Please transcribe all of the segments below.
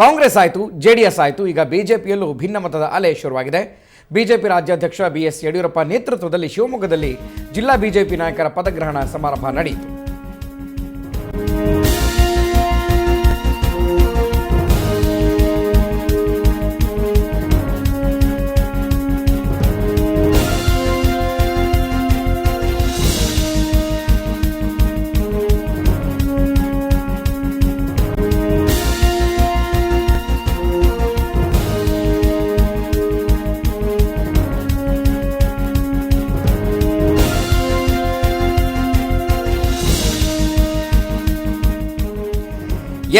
ಕಾಂಗ್ರೆಸ್ ಆಯಿತು J D S ಆಯಿತು, ಈಗ ಬಿಜೆಪಿಯಲ್ಲೂ ಭಿನ್ನಮತದ ಅಲೆ ಶುರುವಾಗಿದೆ. ಬಿಜೆಪಿ ರಾಜ್ಯಾಧ್ಯಕ್ಷ ಬಿ ಎಸ್ ಯಡಿಯೂರಪ್ಪ ನೇತೃತ್ವದಲ್ಲಿ ಶಿವಮೊಗ್ಗದಲ್ಲಿ ಜಿಲ್ಲಾ ಬಿಜೆಪಿ ನಾಯಕರ ಪದಗ್ರಹಣ ಸಮಾರಂಭ ನಡೆಯಿತು.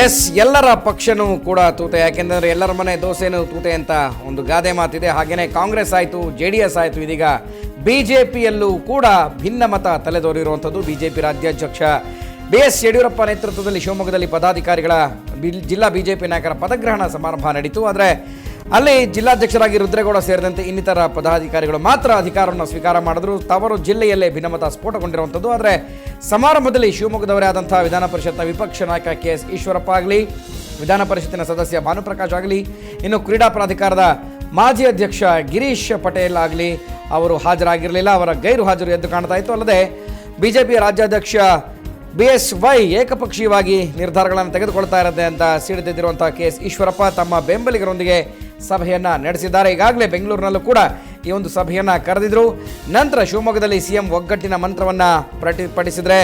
ಎಸ್ ಎಲ್ಲರ ಪಕ್ಷನೂ ಕೂಡ ತೂತೆ. ಯಾಕೆಂದರೆ ಎಲ್ಲರ ಮನೆ ದೋಸೆನೂ ತೂತೆ ಅಂತ ಒಂದು ಗಾದೆ ಮಾತಿದೆ. ಹಾಗೆಯೇ ಕಾಂಗ್ರೆಸ್ ಆಯಿತು, ಜೆ ಡಿ ಎಸ್ ಆಯಿತು, ಇದೀಗ ಬಿ ಜೆ ಪಿಯಲ್ಲೂ ಕೂಡ ಭಿನ್ನಮತ ತಲೆದೋರಿರುವಂಥದ್ದು ಬಿ ಜೆ ಪಿ ರಾಜ್ಯಾಧ್ಯಕ್ಷ ಬಿ ಎಸ್ ಯಡಿಯೂರಪ್ಪ ನೇತೃತ್ವದಲ್ಲಿ ಶಿವಮೊಗ್ಗದಲ್ಲಿ ಪದಾಧಿಕಾರಿಗಳ ಜಿಲ್ಲಾ ಬಿ ಜೆ ಪಿ ನಾಯಕರ ಪದಗ್ರಹಣ ಸಮಾರಂಭ ನಡೀತು. ಆದರೆ ಅಲ್ಲಿ ಜಿಲ್ಲಾಧ್ಯಕ್ಷರಾಗಿ ರುದ್ರೇಗೌಡ ಸೇರಿದಂತೆ ಇನ್ನಿತರ ಪದಾಧಿಕಾರಿಗಳು ಮಾತ್ರ ಅಧಿಕಾರವನ್ನು ಸ್ವೀಕಾರ ಮಾಡಿದ್ರು. ತವರು ಜಿಲ್ಲೆಯಲ್ಲೇ ಭಿನ್ನಮತ ಸ್ಫೋಟಗೊಂಡಿರುವಂಥದ್ದು. ಆದರೆ ಸಮಾರಂಭದಲ್ಲಿ ಶಿವಮೊಗ್ಗದವರೇ ಆದಂತಹ ವಿಧಾನ ಪರಿಷತ್ನ ವಿಪಕ್ಷ ನಾಯಕ ಕೆ ಎಸ್ ಈಶ್ವರಪ್ಪ ಆಗಲಿ, ವಿಧಾನ ಪರಿಷತ್ತಿನ ಸದಸ್ಯ ಭಾನುಪ್ರಕಾಶ್ ಆಗಲಿ, ಇನ್ನು ಕ್ರೀಡಾ ಪ್ರಾಧಿಕಾರದ ಮಾಜಿ ಅಧ್ಯಕ್ಷ ಗಿರೀಶ್ ಪಟೇಲ್ ಆಗಲಿ ಅವರು ಹಾಜರಾಗಿರಲಿಲ್ಲ. ಅವರ ಗೈರು ಹಾಜರು ಎದ್ದು ಕಾಣ್ತಾ ಇತ್ತು. ಅಲ್ಲದೆ ಬಿಜೆಪಿ ರಾಜ್ಯಾಧ್ಯಕ್ಷ ಬಿ ಎಸ್ ವೈ ಏಕಪಕ್ಷೀಯವಾಗಿ ನಿರ್ಧಾರಗಳನ್ನು ತೆಗೆದುಕೊಳ್ತಾ ಇರುತ್ತೆ ಅಂತ ಸಿಡಿದಿರುವಂಥ ಕೆ ಎಸ್ ಈಶ್ವರಪ್ಪ ತಮ್ಮ ಬೆಂಬಲಿಗರೊಂದಿಗೆ ಸಭೆಯನ್ನು ನಡೆಸಿದ್ದಾರೆ. ಈಗಾಗಲೇ ಬೆಂಗಳೂರಿನಲ್ಲೂ ಕೂಡ ಈ ಒಂದು ಸಭೆಯನ್ನು ಕರೆದಿದ್ರು. ನಂತರ ಶಿವಮೊಗ್ಗದಲ್ಲಿ ಸಿ ಎಂ ಒಗ್ಗಟ್ಟಿನ ಮಂತ್ರವನ್ನು ಪ್ರಟಿ ಪಠಿಸಿದರೆ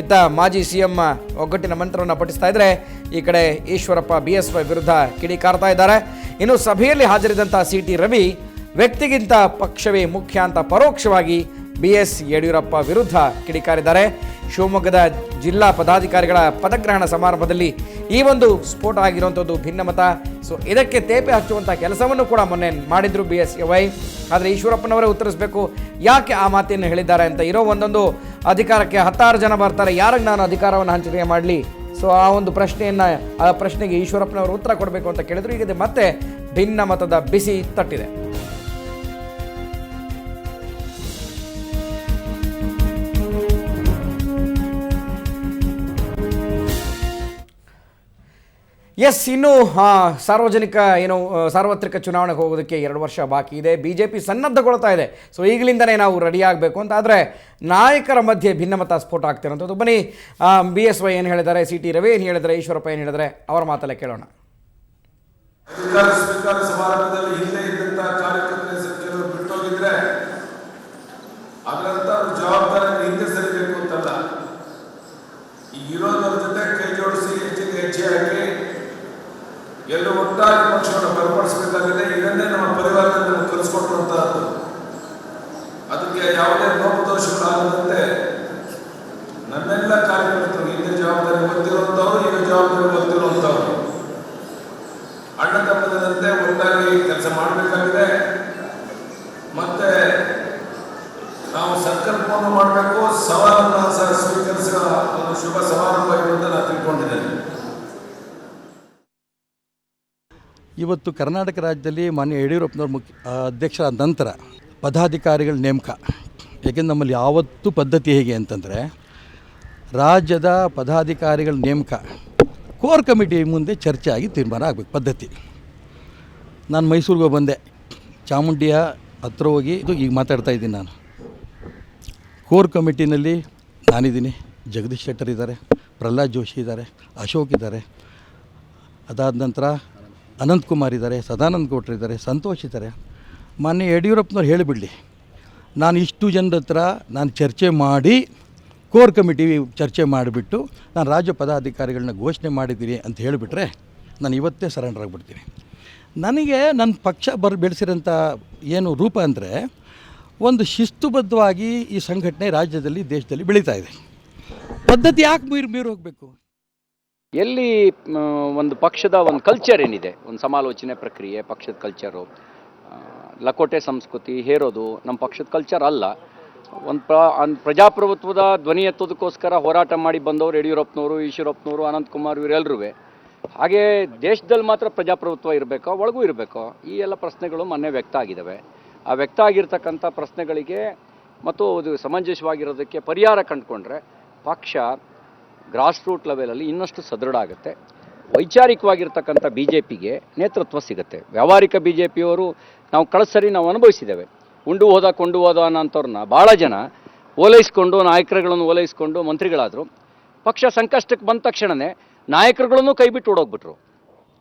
ಇತ್ತ ಮಾಜಿ ಸಿ ಎಂ ಒಗ್ಗಟ್ಟಿನ ಮಂತ್ರವನ್ನು ಪಠಿಸ್ತಾ ಇದ್ದರೆ ಈ ಕಡೆ ಈಶ್ವರಪ್ಪ ಬಿ ಎಸ್ ವೈ ವಿರುದ್ಧ ಕಿಡಿಕಾರ್ತಾ ಇದ್ದಾರೆ. ಇನ್ನು ಸಭೆಯಲ್ಲಿ ಹಾಜರಿದ್ದಂಥ ಸಿ ಟಿ ರವಿ, ವ್ಯಕ್ತಿಗಿಂತ ಪಕ್ಷವೇ ಮುಖ್ಯ ಅಂತ ಪರೋಕ್ಷವಾಗಿ ಬಿ ಎಸ್ ಯಡಿಯೂರಪ್ಪ ವಿರುದ್ಧ ಕಿಡಿಕಾರಿದ್ದಾರೆ ಶಿವಮೊಗ್ಗದ ಜಿಲ್ಲಾ ಪದಾಧಿಕಾರಿಗಳ ಪದಗ್ರಹಣ ಸಮಾರಂಭದಲ್ಲಿ ಈ ಒಂದು ಸ್ಫೋಟ ಆಗಿರುವಂಥದ್ದು ಭಿನ್ನಮತ. ಸೊ ಇದಕ್ಕೆ ತೇಪೆ ಹಚ್ಚುವಂಥ ಕೆಲಸವನ್ನು ಕೂಡ ಮೊನ್ನೆ ಮಾಡಿದ್ರು ಬಿ ಎಸ್ ವೈ ಆದರೆ ಈಶ್ವರಪ್ಪನವರೇ ಉತ್ತರಿಸಬೇಕು, ಯಾಕೆ ಆ ಮಾತನ್ನು ಹೇಳಿದ್ದಾರೆ ಅಂತ. ಇರೋ ಒಂದೊಂದು ಅಧಿಕಾರಕ್ಕೆ ಹತ್ತಾರು ಜನ ಬರ್ತಾರೆ, ಯಾರಿಗೆ ನಾನು ಅಧಿಕಾರವನ್ನು ಹಂಚಿಕೆ ಮಾಡಲಿ? ಸೊ ಆ ಒಂದು ಪ್ರಶ್ನೆಯನ್ನು, ಆ ಪ್ರಶ್ನೆಗೆ ಈಶ್ವರಪ್ಪನವರು ಉತ್ತರ ಕೊಡಬೇಕು ಅಂತ ಕೇಳಿದ್ರು. ಈಗ ಮತ್ತೆ ಮತ್ತೆ ಭಿನ್ನಮತದ ಬಿಸಿ ತಟ್ಟಿದೆ. ಎಸ್ ಇನ್ನು ಸಾರ್ವಜನಿಕ, ಏನು ಸಾರ್ವತ್ರಿಕ ಚುನಾವಣೆಗೆ ಹೋಗೋದಕ್ಕೆ ಎರಡು ವರ್ಷ ಬಾಕಿ ಇದೆ. ಬಿ ಜೆ ಪಿ ಸನ್ನದ್ಧಗೊಳ್ತಾ ಇದೆ. ಸೊ ಈಗಲಿಂದನೇ ನಾವು ರೆಡಿ ಆಗಬೇಕು ಅಂತ ಆದರೆ ನಾಯಕರ ಮಧ್ಯೆ ಭಿನ್ನಮತ ಸ್ಫೋಟ ಆಗ್ತಿರೋಂಥದ್ದು ಬನ್ನಿ ಬಿ ಎಸ್ ವೈ ಏನು ಹೇಳಿದ್ದಾರೆ ಸಿ ಟಿ ರವಿ ಏನು ಹೇಳಿದ್ದಾರೆ, ಈಶ್ವರಪ್ಪ ಏನು ಹೇಳಿದ್ದಾರೆ, ಅವರ ಮಾತಲ್ಲೇ ಕೇಳೋಣ ಅಧಿಕಾರ ಸ್ವೀಕಾರ ಸಮಾರಂಭದಲ್ಲಿ ಹಿಂದೆ ಇದ್ದಂತ ಕಾರ್ಯಕರ್ತರ ಕೆಲವರು ಬಿಟ್ಟೋಗಿದ್ರೆ ಅದರಂತ ಅವ್ರ ಜವಾಬ್ದಾರಿ ಹಿಂದೆ ಸರಿಬೇಕು ಅಂತಲ್ಲ ಈ ಇರೋದವ್ರ ಜೊತೆ ಕೈ ಜೋಡಿಸಿ ಹೆಚ್ಚಿಗೆ ಹೆಜ್ಜೆ ಹಾಕಿ ಎಲ್ಲರೂ ಒಟ್ಟಾಗಿ ಪಕ್ಷವನ್ನು ಬಲಪಡಿಸಬೇಕಾಗಿದೆ ಇದನ್ನೇ ನಮ್ಮ ಪರಿವಾರದಲ್ಲಿ ನಮಗೆ ಕಲಿಸ್ಕೊಟ್ಟಂತಹದ್ದು ಅದಕ್ಕೆ ಯಾವುದೇ ಲೋಪದೋಷಗಳಾಗದಂತೆ ನನ್ನೆಲ್ಲ ಕಾರ್ಯಕರ್ತರು ಹಿಂದೆ ಜವಾಬ್ದಾರಿ ಗೊತ್ತಿರುವಂತವ್ರು, ಈಗ ಜವಾಬ್ದಾರಿ ಗೊತ್ತಿರುವಂತವ್ರು. ಅಣ್ಣ ತಮ್ಮದಂತೆ ಒಟ್ಟಾಗಿ ಕೆಲಸ ಮಾಡಬೇಕಾಗಿದೆ. ಮತ್ತೆ ನಾವು ಸಂಕಲ್ಪವನ್ನು ಮಾಡಬೇಕು. ಸವಾಲನ್ನು ಸಹ ಸ್ವೀಕರಿಸುವ ಒಂದು ಶುಭ ಸಮಾರಂಭ ಇರುವಂತ ನಾನು ತಿಳ್ಕೊಂಡಿದ್ದೇನೆ. ಇವತ್ತು ಕರ್ನಾಟಕ ರಾಜ್ಯದಲ್ಲಿ ಮಾನ್ಯ ಯಡಿಯೂರಪ್ಪನವ್ರ ಮುಖ್ಯ ಅಧ್ಯಕ್ಷರ ನಂತರ ಪದಾಧಿಕಾರಿಗಳ ನೇಮಕ. ಏಕೆಂದ್ರೆ ನಮ್ಮಲ್ಲಿ ಯಾವತ್ತೂ ಪದ್ಧತಿ ಹೇಗೆ ಅಂತಂದರೆ ರಾಜ್ಯದ ಪದಾಧಿಕಾರಿಗಳ ನೇಮಕ ಕೋರ್ ಕಮಿಟಿ ಮುಂದೆ ಚರ್ಚೆ ಆಗಿ ತೀರ್ಮಾನ ಆಗಬೇಕು, ಪದ್ಧತಿ. ನಾನು ಮೈಸೂರಿಗೆ ಬಂದೆ. ಚಾಮುಂಡಿಯ ಹತ್ರ ಹೋಗಿ ಇದು ಈಗ ಮಾತಾಡ್ತಾ ಇದ್ದೀನಿ ನಾನು. ಕೋರ್ ಕಮಿಟಿನಲ್ಲಿ ನಾನಿದ್ದೀನಿ. ಜಗದೀಶ್ ಶೆಟ್ಟರ್ ಇದ್ದಾರೆ, ಪ್ರಹ್ಲಾದ್ ಜೋಶಿ ಇದ್ದಾರೆ, ಅಶೋಕ್ ಇದ್ದಾರೆ. ಅದಾದ ನಂತರ ಅನಂತಕುಮಾರ್ ಇದ್ದಾರೆ, ಸದಾನಂದ ಗೌಡ್ರು ಇದ್ದಾರೆ, ಸಂತೋಷ್ ಇದ್ದಾರೆ. ಮಾನ್ಯ ಯಡಿಯೂರಪ್ಪನವ್ರು ಹೇಳಿಬಿಡಲಿ, ನಾನು ಇಷ್ಟು ಜನರ ಹತ್ರ ನಾನು ಚರ್ಚೆ ಮಾಡಿ, ಕೋರ್ ಕಮಿಟಿ ಚರ್ಚೆ ಮಾಡಿಬಿಟ್ಟು ನಾನು ರಾಜ್ಯ ಪದಾಧಿಕಾರಿಗಳನ್ನ ಘೋಷಣೆ ಮಾಡಿದ್ದೀನಿ ಅಂತ ಹೇಳಿಬಿಟ್ರೆ ನಾನು ಇವತ್ತೇ ಸರೆಂಡರ್ ಆಗಿಬಿಡ್ತೀನಿ. ನನಗೆ ನನ್ನ ಪಕ್ಷ ಬರ್, ಬೆಳೆಸಿರೋಂಥ ಏನು ರೂಪ ಅಂದರೆ ಒಂದು ಶಿಸ್ತುಬದ್ಧವಾಗಿ ಈ ಸಂಘಟನೆ ರಾಜ್ಯದಲ್ಲಿ, ದೇಶದಲ್ಲಿ ಬೆಳೀತಾ ಇದೆ. ಪದ್ಧತಿ ಯಾಕೆ ಮೀರು ಮೀರು ಹೋಗಬೇಕು? ಎಲ್ಲಿ ಒಂದು ಪಕ್ಷದ ಒಂದು ಕಲ್ಚರ್ ಏನಿದೆ, ಒಂದು ಸಮಾಲೋಚನೆ ಪ್ರಕ್ರಿಯೆ, ಪಕ್ಷದ ಕಲ್ಚರು ಲಕೋಟೆ ಸಂಸ್ಕೃತಿ ಹೇರೋದು ನಮ್ಮ ಪಕ್ಷದ ಕಲ್ಚರ್ ಅಲ್ಲ. ಒಂದು ಪ್ರ ಪ್ರಜಾಪ್ರಭುತ್ವದ ಧ್ವನಿ ಎತ್ತೋದಕ್ಕೋಸ್ಕರ ಹೋರಾಟ ಮಾಡಿ ಬಂದವರು ಯಡಿಯೂರಪ್ಪನವರು, ಈಶ್ವರಪ್ಪನವರು, ಅನಂತಕುಮಾರ್ ಇವರೆಲ್ಲರೂ ಹಾಗೆ ದೇಶದಲ್ಲಿ ಮಾತ್ರ ಪ್ರಜಾಪ್ರಭುತ್ವ ಇರಬೇಕೋ, ಒಳಗೂ ಇರಬೇಕೋ, ಈ ಎಲ್ಲ ಪ್ರಶ್ನೆಗಳು ಮೊನ್ನೆ ವ್ಯಕ್ತ ಆಗಿದ್ದಾವೆ ಆ ವ್ಯಕ್ತ ಆಗಿರ್ತಕ್ಕಂಥ ಪ್ರಶ್ನೆಗಳಿಗೆ ಮತ್ತು ಅದು ಸಮಂಜಸವಾಗಿರೋದಕ್ಕೆ ಪರಿಹಾರ ಕಂಡುಕೊಂಡ್ರೆ ಪಕ್ಷ ಗ್ರಾಸ್ ರೂಟ್ ಲೆವೆಲಲ್ಲಿ ಇನ್ನಷ್ಟು ಸದೃಢ ಆಗುತ್ತೆ. ವೈಚಾರಿಕವಾಗಿರ್ತಕ್ಕಂಥ ಬಿ ಜೆ ಪಿಗೆ ನೇತೃತ್ವ ಸಿಗುತ್ತೆ. ವ್ಯಾವಹಾರಿಕ ಬಿ ಜೆ ಪಿಯವರು ನಾವು ಕಳೆದ ನಾವು ಅನುಭವಿಸಿದ್ದೇವೆ. ಉಂಡು ಹೋದ ಕೊಂಡು ಹೋದ ಅನ್ನೋಂಥವ್ರನ್ನ ಭಾಳ ಜನ ಓಲೈಸ್ಕೊಂಡು, ನಾಯಕರುಗಳನ್ನು ಓಲೈಸ್ಕೊಂಡು ಮಂತ್ರಿಗಳಾದರು. ಪಕ್ಷ ಸಂಕಷ್ಟಕ್ಕೆ ಬಂದ ತಕ್ಷಣವೇ ನಾಯಕರುಗಳನ್ನು ಕೈಬಿಟ್ಟು ಓಡೋಗ್ಬಿಟ್ರು.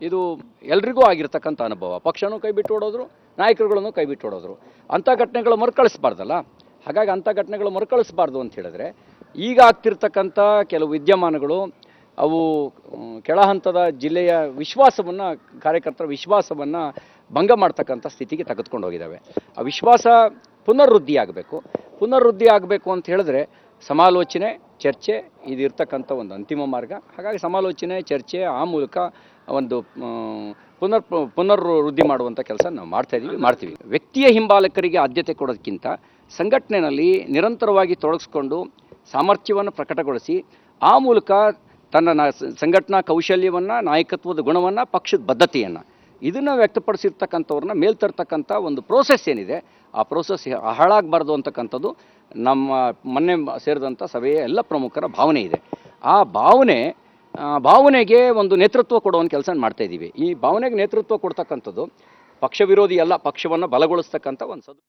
ಇದು ಎಲ್ರಿಗೂ ಆಗಿರ್ತಕ್ಕಂಥ ಅನುಭವ. ಪಕ್ಷನೂ ಕೈಬಿಟ್ಟು ಓಡೋದ್ರು, ನಾಯಕರುಗಳನ್ನು ಕೈಬಿಟ್ಟು ಓಡೋದ್ರು. ಅಂಥ ಘಟನೆಗಳು ಮರುಕಳಿಸ್ಬಾರ್ದಲ್ಲ? ಹಾಗಾಗಿ ಅಂಥ ಘಟನೆಗಳು ಮರುಕಳಿಸ್ಬಾರ್ದು ಅಂತ ಹೇಳಿದ್ರೆ ಈಗ ಆಗ್ತಿರ್ತಕ್ಕಂಥ ಕೆಲವು ವಿದ್ಯಮಾನಗಳು, ಅವು ಕೆಳಹಂತದ ಕೆಳ ಹಂತದ ಜಿಲ್ಲೆಯ ವಿಶ್ವಾಸವನ್ನು, ಕಾರ್ಯಕರ್ತರ ವಿಶ್ವಾಸವನ್ನು ಭಂಗ ಮಾಡ್ತಕ್ಕಂಥ ಸ್ಥಿತಿಗೆ ತೆಗೆದುಕೊಂಡು ಹೋಗಿದ್ದಾವೆ. ಆ ವಿಶ್ವಾಸ ಪುನರ್ವೃದ್ಧಿ ಆಗಬೇಕು. ಪುನರ್ವೃದ್ಧಿ ಆಗಬೇಕು ಅಂತ ಹೇಳಿದ್ರೆ ಸಮಾಲೋಚನೆ, ಚರ್ಚೆ, ಇದಿರ್ತಕ್ಕಂಥ ಒಂದು ಅಂತಿಮ ಮಾರ್ಗ. ಹಾಗಾಗಿ ಸಮಾಲೋಚನೆ, ಚರ್ಚೆ ಆ ಮೂಲಕ ಒಂದು ಪುನರ್, ಪುನರ್ವೃದ್ಧಿ ಮಾಡುವಂಥ ಕೆಲಸ ನಾವು ಮಾಡ್ತಾ ಇದ್ದೀವಿ ಮಾಡ್ತೀವಿ. ವ್ಯಕ್ತಿಯ ಹಿಂಬಾಲಕರಿಗೆ ಆದ್ಯತೆ ಕೊಡೋದಕ್ಕಿಂತ ಸಂಘಟನೆಯಲ್ಲಿ ನಿರಂತರವಾಗಿ ತೊಡಗಿಸ್ಕೊಂಡು ಸಾಮರ್ಥ್ಯವನ್ನು ಪ್ರಕಟಗೊಳಿಸಿ, ಆ ಮೂಲಕ ತನ್ನ ಸಂಘಟನಾ ಕೌಶಲ್ಯವನ್ನು, ನಾಯಕತ್ವದ ಗುಣವನ್ನು, ಪಕ್ಷದ ಬದ್ಧತೆಯನ್ನು, ಇದನ್ನು ವ್ಯಕ್ತಪಡಿಸಿರ್ತಕ್ಕಂಥವ್ರನ್ನ ಮೇಲ್ ತರ್ತಕ್ಕಂಥ ಒಂದು ಪ್ರೋಸೆಸ್ ಏನಿದೆ, ಆ ಪ್ರೋಸೆಸ್ ಹಾಳಾಗಬಾರ್ದು ಅಂತಕ್ಕಂಥದ್ದು ನಮ್ಮ ಮೊನ್ನೆ ಸೇರಿದಂಥ ಸಭೆಯ ಎಲ್ಲ ಪ್ರಮುಖರ ಭಾವನೆ ಇದೆ. ಆ ಭಾವನೆ ಭಾವನೆಗೆ ಒಂದು ನೇತೃತ್ವ ಕೊಡುವಂಥ ಕೆಲಸ ಮಾಡ್ತಾ ಇದ್ದೀವಿ. ಈ ಭಾವನೆಗೆ ನೇತೃತ್ವ ಕೊಡ್ತಕ್ಕಂಥದ್ದು ಪಕ್ಷ ವಿರೋಧಿ ಅಲ್ಲ, ಪಕ್ಷವನ್ನು ಬಲಗೊಳಿಸ್ತಕ್ಕಂಥ ಒಂದು ಸದ್